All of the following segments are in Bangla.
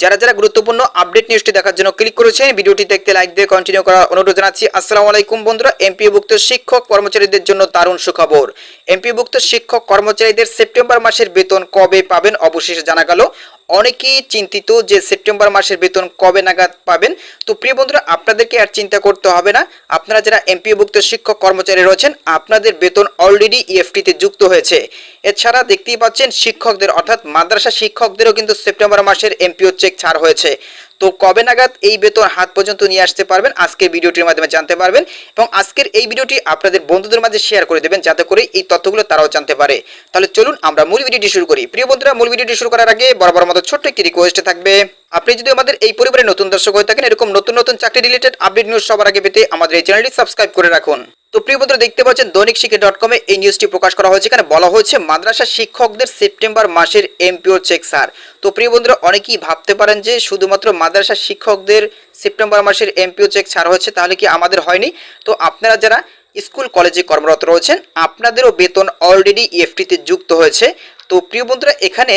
যারা যারা গুরুত্বপূর্ণ আপডেট নিউজটি দেখার জন্য ক্লিক করেছেন, ভিডিওটি দেখতে লাইক দিয়ে কন্টিনিউ করার অনুরোধ জানাচ্ছি। আসসালামু আলাইকুম বন্ধুরা এমপিভুক্ত শিক্ষক কর্মচারীদের জন্য দারুণ সুখবর। এমপিভুক্ত শিক্ষক কর্মচারীদের সেপ্টেম্বর মাসের বেতন কবে পাবেন? অবশেষে জানা গেল অনেকেই চিন্তিত যে সেপ্টেম্বর মাসের বেতন কবে নাগাদ পাবেন। তো প্রিয় বন্ধুরা, আপনাদেরকে আর চিন্তা করতে হবে না। আপনারা যারা এমপিওভুক্ত শিক্ষক কর্মচারী রয়েছেন, আপনাদের বেতন অলরেডি ইএফটিতে যুক্ত হয়েছে। এছাড়া দেখতেই পাচ্ছেন, শিক্ষকদের, অর্থাৎ মাদ্রাসা শিক্ষকদেরও কিন্তু সেপ্টেম্বর মাসের এমপিও চেক ছাড় হয়েছে। তো কবে নাগাদ এই বেতন হাত পর্যন্ত নিয়ে আসতে পারবেন? আজকের ভিডিওটির মাধ্যমে জানতে পারবেন এবং আজকের এই ভিডিওটি আপনাদের বন্ধুদের মাঝে শেয়ার করে দেবেন যাতে করে এই তথ্যগুলো তারাও জানতে পারে। তাহলে চলুন আমরা মূল ভিডিওটি শুরু করি। প্রিয় বন্ধুরা, মূল ভিডিওটি শুরু করার আগে বরাবর মতো ছোট্ট একটি রিকোয়েস্ট থাকবে। আপনি যদি আমাদের এই পরিবারে নতুন দর্শক হয়ে থাকেন, এরকম নতুন নতুন চাকরি রিলেটেড আপডেট নিউজ সবার আগে পেতে আমাদের এই চ্যানেলটি সাবস্ক্রাইব করে রাখুন। তো প্রিয় বন্ধুরা, দেখতে পাচ্ছেন দৈনিক শিক্ষা ডট কমে এই নিউজটি প্রকাশ করা হয়েছে। এখানে বলা হয়েছে মাদ্রাসা শিক্ষকদের সেপ্টেম্বর মাসের এমপিও চেক স্যার তো প্রিয় বন্ধুরা, অনেকেই ভাবতে পারেন যে শুধুমাত্র মাদ্রাসা শিক্ষকদের সেপ্টেম্বর মাসের এমপিও চেক ছাড় হয়েছে তাহলে কি আমাদের হয়নি? তো আপনারা যারা স্কুল কলেজে কর্মরত রয়েছেন, আপনাদেরও বেতন অলরেডি ইএফটিতে যুক্ত হয়েছে। তো প্রিয় বন্ধুরা, এখানে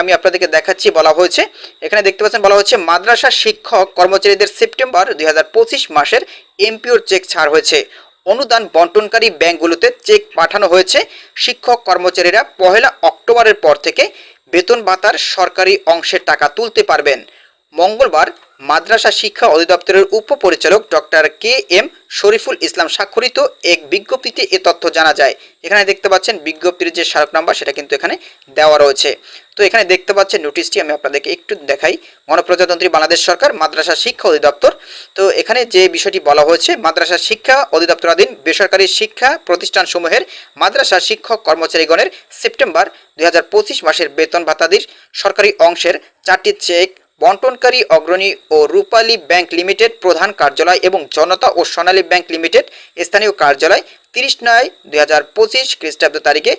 আমি আপনাদেরকে দেখাচ্ছি, বলা হয়েছে, এখানে দেখতে পাচ্ছেন, বলা হচ্ছে মাদ্রাসা শিক্ষক কর্মচারীদের সেপ্টেম্বর দুই হাজার পঁচিশ মাসের এমপিওর চেক ছাড় হয়েছে। অনুদান বন্টনকারী ব্যাংকগুলোতে চেক পাঠানো হয়েছে। শিক্ষক কর্মচারীরা পহেলা অক্টোবরের পর থেকে বেতন ভাতার সরকারি অংশের টাকা তুলতে পারবেন। মঙ্গলবার মাদ্রাসা শিক্ষা অধিদপ্তরের উপপরিচালক doctor K M Shariful Islam স্বাক্ষরিত এক বিজ্ঞপ্তিতে এ তথ্য জানা যায়। এখানে দেখতে পাচ্ছেন, বিজ্ঞপ্তির যে স্মারক নাম্বার, সেটা কিন্তু এখানে দেওয়া রয়েছে। তো এখানে দেখতে পাচ্ছেন নোটিশটি, আমি আপনাদেরকে একটু দেখাই। গণপ্রজাতন্ত্রী বাংলাদেশ সরকার, মাদ্রাসা শিক্ষা অধিদপ্তর। তো এখানে যে বিষয়টি বলা হয়েছে, মাদ্রাসা শিক্ষা অধিদপ্তরাধীন বেসরকারি শিক্ষা প্রতিষ্ঠানসমূহের মাদ্রাসা শিক্ষক কর্মচারীগণের সেপ্টেম্বর দু হাজার পঁচিশ মাসের বেতন ভাতাদির সরকারি অংশের চারটি চেক বন্টনকারী অগ্রণী ও রূপালী ব্যাংক লিমিটেড প্রধান কার্যালয় এবং জনতা ও সোনালী ব্যাংক লিমিটেড স্থানীয় কার্যালয় তিরিশ নয় দুই হাজার পঁচিশ খ্রিস্টাব্দ তারিখে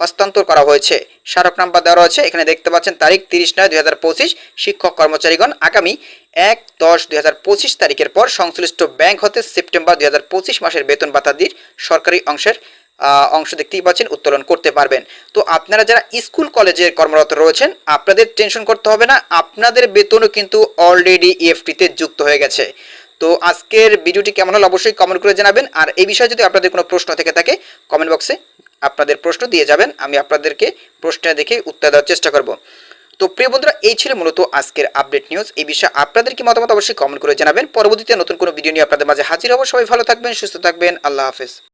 হস্তান্তর করা হয়েছে। স্মারক নাম্বার দেওয়া রয়েছে, এখানে দেখতে পাচ্ছেন তারিখ তিরিশ নয় দুই হাজার পঁচিশ, শিক্ষক কর্মচারীগণ আগামী এক দশ দুই হাজার পঁচিশ তারিখের পর সংশ্লিষ্ট ব্যাংক হতে সেপ্টেম্বর দুই হাজার পঁচিশ মাসের বেতন ভাতাদির সরকারি অংশের অংশ দেখতেই পাচ্ছেন, উত্তোলন করতে পারবেন। তো আপনারা যারা স্কুল, কলেজে কর্মরত রয়েছেন, আপনাদের টেনশন করতে হবে না, আপনাদের বেতনও কিন্তু অলরেডি ইএফটিতে যুক্ত হয়ে গেছে। তো আজকের ভিডিওটি কেমন হলো অবশ্যই কমেন্ট করে জানাবেন, আর এই বিষয়ে যদি আপনাদের কোনো প্রশ্ন থেকে থাকে কমেন্ট বক্সে আপনাদের প্রশ্ন দিয়ে যাবেন, আমি আপনাদেরকে প্রশ্ন দেখে উত্তর দেওয়ার চেষ্টা করব। তো প্রিয় বন্ধুরা, এই ছিল মূলত আজকের আপডেট নিউজ এই বিষয়ে আপনাদের কি মতামত অবশ্যই কমেন্ট করে জানাবেন, পরবর্তীতে নতুন কোনো ভিডিও নিয়ে আপনাদের মাঝে হাজির হব। সবাই ভালো থাকবেন, সুস্থ থাকবেন, আল্লাহ হাফেজ।